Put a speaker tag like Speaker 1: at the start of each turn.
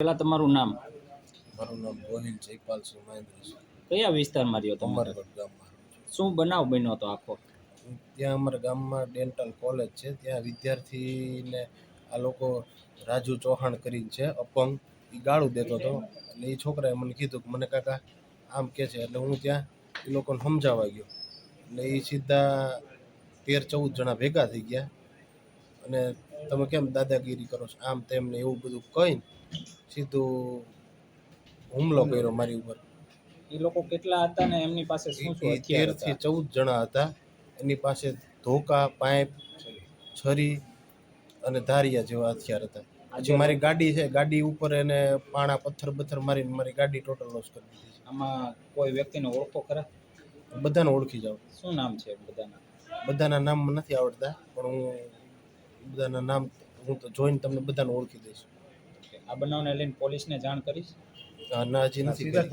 Speaker 1: પેલા તમારું નામ?
Speaker 2: મારું નામ ગોહિલ જયપાલ છે.
Speaker 1: કયા વિસ્તારમાં રહ્યો તમે?
Speaker 2: અમરગઢ ગામમાં
Speaker 1: શું બનાવ બન્યો હતો આખો?
Speaker 2: ત્યાં અમારા ગામમાં ડેન્ટલ કોલેજ છે. ત્યાં વિદ્યાર્થીને આ લોકો રાજુ ચૌહાણ કરીને છે અપંગ. એ ગાળું દેતો હતો. એટલે એ છોકરાએ મને કીધું કે મને કાકા આમ કે છે. એટલે હું ત્યાં એ લોકોને સમજાવવા ગયો. એટલે એ સીધા તેર ચૌદ જણા ભેગા થઈ ગયા. અને તમે કેમ દાદાગીરી કરો છો? આમ તેમને એવું બધું કહીને સીધું હુમલો કર્યો મારી ઉપર.
Speaker 1: એ લોકો કેટલા હતા ને એમની પાસે શું શું તેરથી
Speaker 2: ચૌદ જણા હતા. એની પાસે ધોકા પાઇપ છરી અને ધારિયા જેવા હથિયાર હતા.
Speaker 1: આજે
Speaker 2: હજી મારી ગાડી છે ગાડી ઉપર એને પાણા પથ્થર પથ્થર મારીને મારી ગાડી ટોટલ લોસ કરી દીધી
Speaker 1: આમાં કોઈ વ્યક્તિને ઓળખો ખરા?
Speaker 2: બધાને ઓળખી જાઓ
Speaker 1: શું નામ છે બધાના?
Speaker 2: બધાના નામ મને નથી આવડતા પણ હું બધાના નામ હું તો જોઈને તમને બધાને ઓળખી દઈશ.
Speaker 1: આ બનાવને લઈને પોલીસને જાણ કરીશ
Speaker 2: ના હજી નથી કરી.